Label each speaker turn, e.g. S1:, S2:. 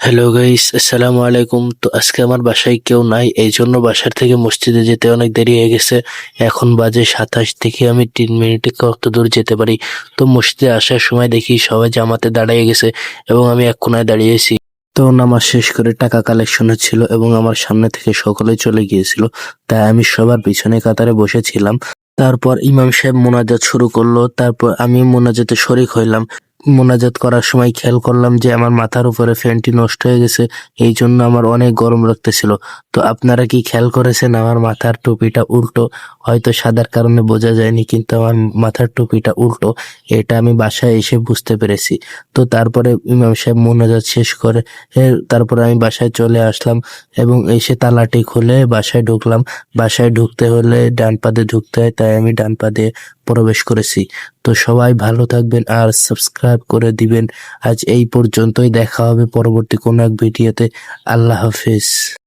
S1: Hello guys আসসালামু আলাইকুম তো আজকে আমার বাসায় কেউ নাই, এই জন্য বাসার থেকে মসজিদে যেতে অনেক দেরি হয়ে গেছে। এখন বাজে সাতাশ থেকে আমি তিন মিনিটে কত দূর যেতে পারি। তো মসজিদে আসার সময় দেখি সবাই জামাতে দাঁড়িয়ে গেছে এবং আমি এক কোনায় দাঁড়িয়েছি তো নামাজ শেষ করে টাকা কালেকশন হচ্ছিল এবং আমার সামনে থেকে সকলে চলে গিয়েছিল। তাই আমি সবার পিছনে কাতারে বসেছিলাম। তারপর ইমাম সাহেব মোনাজাত শুরু করল। তারপর আমি মোনাজাতে শরিক হইলাম। মোনাজাত করার সময় খেয়াল করলাম যে আমার মাথার উপরে ফ্যানটি নষ্ট হয়ে গেছে, এই জন্য আমার অনেক গরম লাগতেছিল। তো আপনারা কি খেয়াল করেছেন? আমার মাথার টুপিটা উল্টো। হয়তো সাদার কারণে বোঝা যায়নি, কিন্তু আমার মাথার টুপিটা উল্টো। এটা আমি বাসায় এসে বুঝতে পেরেছি। তো তারপরে ইমাম সাহেব মোনাজাত শেষ করে তারপরে আমি বাসায় চলে আসলাম এবং এসে তালাটি খুলে বাসায় ঢুকলাম। বাসায় ঢুকতে হলে ডান পা দিয়ে ঢুকতে হয়, তাই আমি ডান পা দিয়ে প্রবেশ করেছি। তো সবাই ভালো থাকবেন আর সাবস্ক্রাইব করে দিবেন। আজ এই পর্যন্তই, দেখা হবে পরবর্তী কোনো এক ভিডিওতে। আল্লাহ হাফিজ।